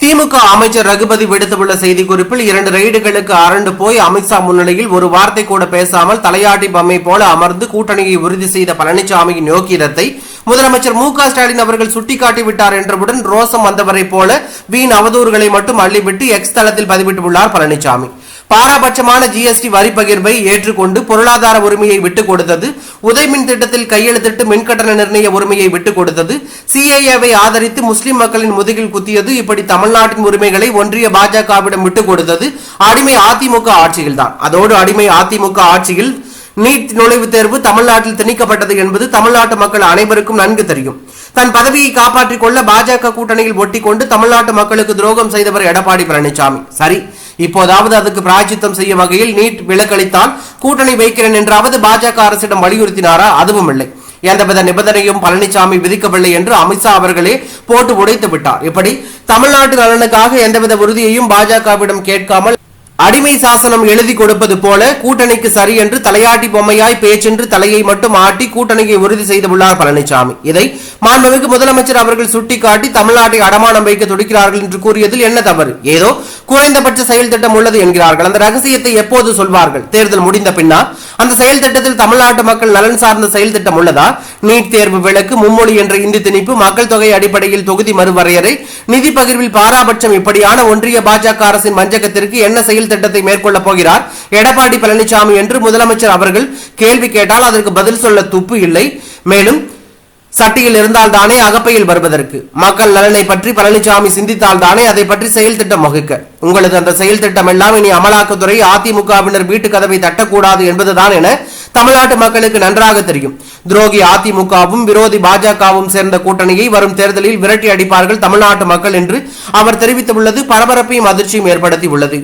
திமுக அமைச்சர் ரகுபதி விடுத்துள்ள செய்திக்குறிப்பில் இரண்டு ரெய்டுகளுக்கு அரண்டு போய் அமித்ஷா முன்னிலையில் ஒரு வார்த்தை கூட பேசாமல் தலையாட்டி பொம்மை போல அமர்ந்து கூட்டணியை உறுதி செய்த பழனிசாமியின் யோக்கியத்தை முதலமைச்சர் மு க ஸ்டாலின் அவர்கள் சுட்டிக்காட்டி விட்டார் என்றவுடன் ரோசம் வந்தவரை போல வீண் அவதூறுகளை மட்டும் அள்ளிவிட்டு எக்ஸ் தளத்தில் பதிவிட்டுள்ளார் பழனிசாமி பாரபட்சமான ஜிஎஸ்டி வரி பகிர்வை ஏற்றுக்கொண்டு பொருளாதார உரிமையை விட்டுக் கொடுத்தது. உதய்மின் திட்டத்தில் கையெழுத்திட்டு மின்கட்டண நிர்ணய உரிமையை விட்டுக் கொடுத்தது. சிஏஏவை ஆதரித்து முஸ்லிம் மக்களின் முதுகில் குத்தியது. இப்படி தமிழ்நாட்டின் உரிமைகளை ஒன்றிய பாஜகவிடம் விட்டுக் கொடுத்தது. அடிமை அதிமுக ஆட்சியில் தான் அதோடு அடிமை அதிமுக ஆட்சியில் நீட் நுழைவுத் தேர்வு தமிழ்நாட்டில் திணிக்கப்பட்டது என்பது தமிழ்நாட்டு மக்கள் அனைவருக்கும் நன்கு தெரியும். தன் பதவியை காப்பாற்றிக் கொள்ள பாஜக கூட்டணியில் ஒட்டிக்கொண்டு தமிழ்நாட்டு மக்களுக்கு துரோகம் செய்தவர் எடப்பாடி பழனிசாமி. சரி இப்போதாவது அதுக்கு பிராய்ச்சித்தம் செய்யும் வகையில் நீட் விலக்களித்தால் கூட்டணி வைக்கிறேன் என்றாவது பாஜக அரசிடம் வலியுறுத்தினாரா? அதுவும் இல்லை. எந்தவித நிபந்தனையும் பழனிசாமி விதிக்கவில்லை என்று அமித்ஷா அவர்களே போட்டு உடைத்து விட்டார். இப்படி தமிழ்நாட்டு நலனுக்காக எந்தவித உறுதியையும் பாஜகவிடம் கேட்காமல் அடிமை சாசனம் எழுதி கொடுப்பது போல கூட்டணிக்கு சரி என்று தலையாட்டி பொம்மையாய் பேச்சென்று தலையை மட்டும் ஆட்டி கூட்டணியை உறுதி செய்துள்ளார் பழனிசாமி இதை மாண்புமிகு முதலமைச்சர் அவர்கள் சுட்டிக்காட்டி தமிழ்நாட்டை அடமானம் வைக்க துடிக்கிறார்கள் என்று கூறியதில் என்ன தவறு? ஏதோ குறைந்தபட்ச செயல் திட்டம் உள்ளது என்கிறார்கள். அந்த ரகசியத்தை எப்போது சொல்வார்கள்? தேர்தல் முடிந்த பின்னால் அந்த செயல் திட்டத்தில் தமிழ்நாட்டு மக்கள் நலன் சார்ந்த செயல் திட்டம் உள்ளதா? நீட் தேர்வு விலக்கு மும்மொழி என்ற இந்தி திணிப்பு மக்கள் தொகை அடிப்படையில் தொகுதி மறுவரையறை நிதி பகிர்வில் பாராபட்சம் இப்படியான ஒன்றிய பாஜக அரசின் மஞ்சகத்திற்கு என்ன செயல் திட்டத்தை மேற்கொள்ளப் போகிறார். எடப்பாடி பழனிசாமி என்று முதலமைச்சர் அவர்கள் கேள்வி கேட்டால் அதற்கு பதில் சொல்ல துப்பு இல்லை. மேலும் சட்டியில் இருந்தால் தானே அகப்பையில் வருவதற்கு. மக்கள் நலனை பற்றி பழனிசாமி சிந்தித்தால் தானே அதை பற்றி செயல் திட்டம் வகுக்க. உங்களது அந்த செயல் திட்டம் எல்லாம் இனி அமலாக்கத்துறை அதிமுகவினர் வீட்டு கதவை தட்டக்கூடாது என்பதுதான் என தமிழ்நாட்டு மக்களுக்கு நன்றாக தெரியும். துரோகி அதிமுகவும் விரோதி பாஜகவும் சேர்ந்த கூட்டணியை வரும் தேர்தலில் விரட்டி அடிப்பார்கள் தமிழ்நாட்டு மக்கள் என்று அவர் தெரிவித்துள்ளது. பரபரப்பையும் அதிர்ச்சியும் ஏற்படுத்தி உள்ளது